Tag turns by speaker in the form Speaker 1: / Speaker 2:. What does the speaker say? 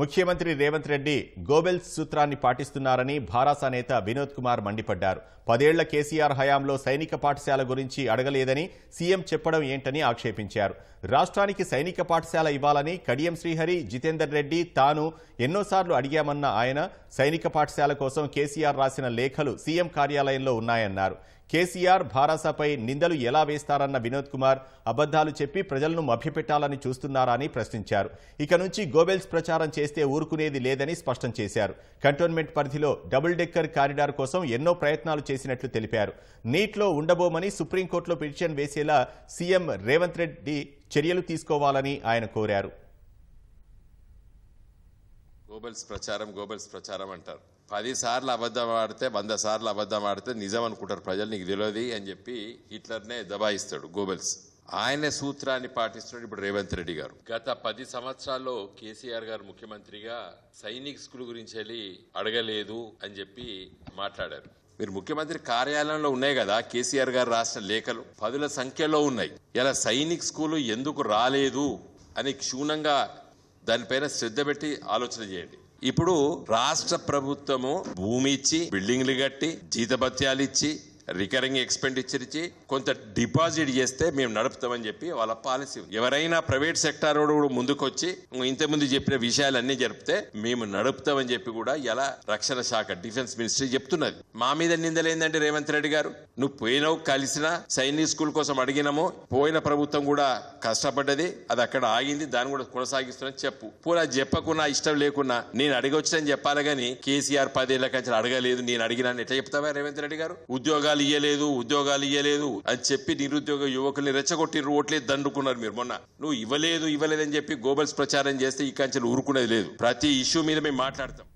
Speaker 1: ముఖ్యమంత్రి రేవంత్ రెడ్డి గోబెల్స్ సూత్రాన్ని పాటిస్తున్నారని భారాస నేత వినోద్ కుమార్ మండిపడ్డారు. పదేళ్ళ కేసీఆర్ హయాంలో సైనిక పాఠశాల గురించి అడగలేదని సీఎం చెప్పడం ఏంటని ఆక్షేపించారు. రాష్ట్రానికి సైనిక పాఠశాల ఇవ్వాలని కడియం శ్రీహరి జితేందర్ రెడ్డి తాను ఎన్నోసార్లు అడిగామన్న ఆయన సైనిక పాఠశాల కోసం కేసీఆర్ రాసిన లేఖలు సీఎం కార్యాలయంలో ఉన్నాయన్నారు. కేసీఆర్ భారాసపై నిందలు ఎలా వేస్తారన్న వినోద్ కుమార్ అబద్ధాలు చెప్పి ప్రజలను మభ్యపెట్టాలని చూస్తున్నారా అని ప్రశ్నించారు. ఇక నుంచి గోబెల్స్ ప్రచారం చేస్తే ఊరుకునేది లేదని స్పష్టం చేశారు. కంటోన్మెంట్ పరిధిలో డబుల్ డెక్కర్ కారిడార్ కోసం ఎన్నో ప్రయత్నాలు చేసినట్లు తెలిపారు. నీట్లో ఉండబోమని సుప్రీంకోర్టులో పిటిషన్ వేసేలా సీఎం రేవంత్ రెడ్డి చర్యలు తీసుకోవాలని ఆయన కోరారు.
Speaker 2: గోబెల్స్ ప్రచారం గోబెల్స్ ప్రచారం అంటారు. పది సార్లు అబద్ధం ఆడితే వంద సార్లు అబద్ధం ఆడితే నిజం అనుకుంటారు ప్రజలు నీకు తెలియదు అని చెప్పి హిట్లర్నే దబాయిస్తాడు గోబెల్స్. ఆయనే సూత్రాన్ని పాటిస్తున్నాడు ఇప్పుడు రేవంత్ రెడ్డి గారు. గత పది సంవత్సరాల్లో కేసీఆర్ గారు ముఖ్యమంత్రిగా సైనిక్ స్కూల్ గురించి వెళ్ళి అడగలేదు అని చెప్పి మాట్లాడారు. మీరు ముఖ్యమంత్రి కార్యాలయంలో ఉన్నాయి కదా కేసీఆర్ గారు రాసిన లేఖలు పదుల సంఖ్యలో ఉన్నాయి. ఇలా సైనిక్ స్కూలు ఎందుకు రాలేదు అని క్షుణ్ణంగా దానిపైన శ్రద్ధ పెట్టి ఆలోచన చేయండి. ఇప్పుడు రాష్ట్ర ప్రభుత్వము భూమి ఇచ్చి బిల్డింగ్లు కట్టి జీతభత్యాలు ఇచ్చి రికరింగ్ ఎక్స్పెండిచర్ ఇచ్చి కొంత డిపాజిట్ చేస్తే మేము నడుపుతామని చెప్పి వాళ్ళ పాలసీ ఎవరైనా ప్రైవేట్ సెక్టార్ కూడా ముందుకొచ్చి ఇంతకుముందు చెప్పిన విషయాలన్నీ జరిపితే మేము నడుపుతామని చెప్పి కూడా ఎలా రక్షణ శాఖ డిఫెన్స్ మినిస్ట్రీ చెప్తున్నది. మా మీద నిందలేందంటే రేవంత్ రెడ్డి గారు? నువ్వు పోయినావు కలిసిన సైనిక్ స్కూల్ కోసం అడిగినాము పోయిన ప్రభుత్వం కూడా కష్టపడ్డది అది అక్కడ ఆగింది దాన్ని కూడా కొనసాగిస్తున్నా చెప్పు. పూరా చెప్పకున్నా ఇష్టం లేకున్నా నేను అడగొచ్చానని చెప్పాలి కానీ కేసీఆర్ పదేళ్ళ కంచెలు అడగలేదు నేను అడిగినాను ఎట్లా చెప్తావా రేవంత్ రెడ్డి గారు? ఉద్యోగాలు ఇయ్యలేదు ఉద్యోగాలు ఇయ్యలేదు అని చెప్పి నిరుద్యోగ యువకుల్ని రెచ్చగొట్టిర్రు ఓట్లేదు దండుకున్నారు మీరు మొన్న. నువ్వు ఇవ్వలేదు ఇవ్వలేదని చెప్పి గోబల్స్ ప్రచారం చేస్తే ఈ కంచెలు ఊరుకునేది లేదు. ప్రతి ఇష్యూ మీద మేము మాట్లాడతాం.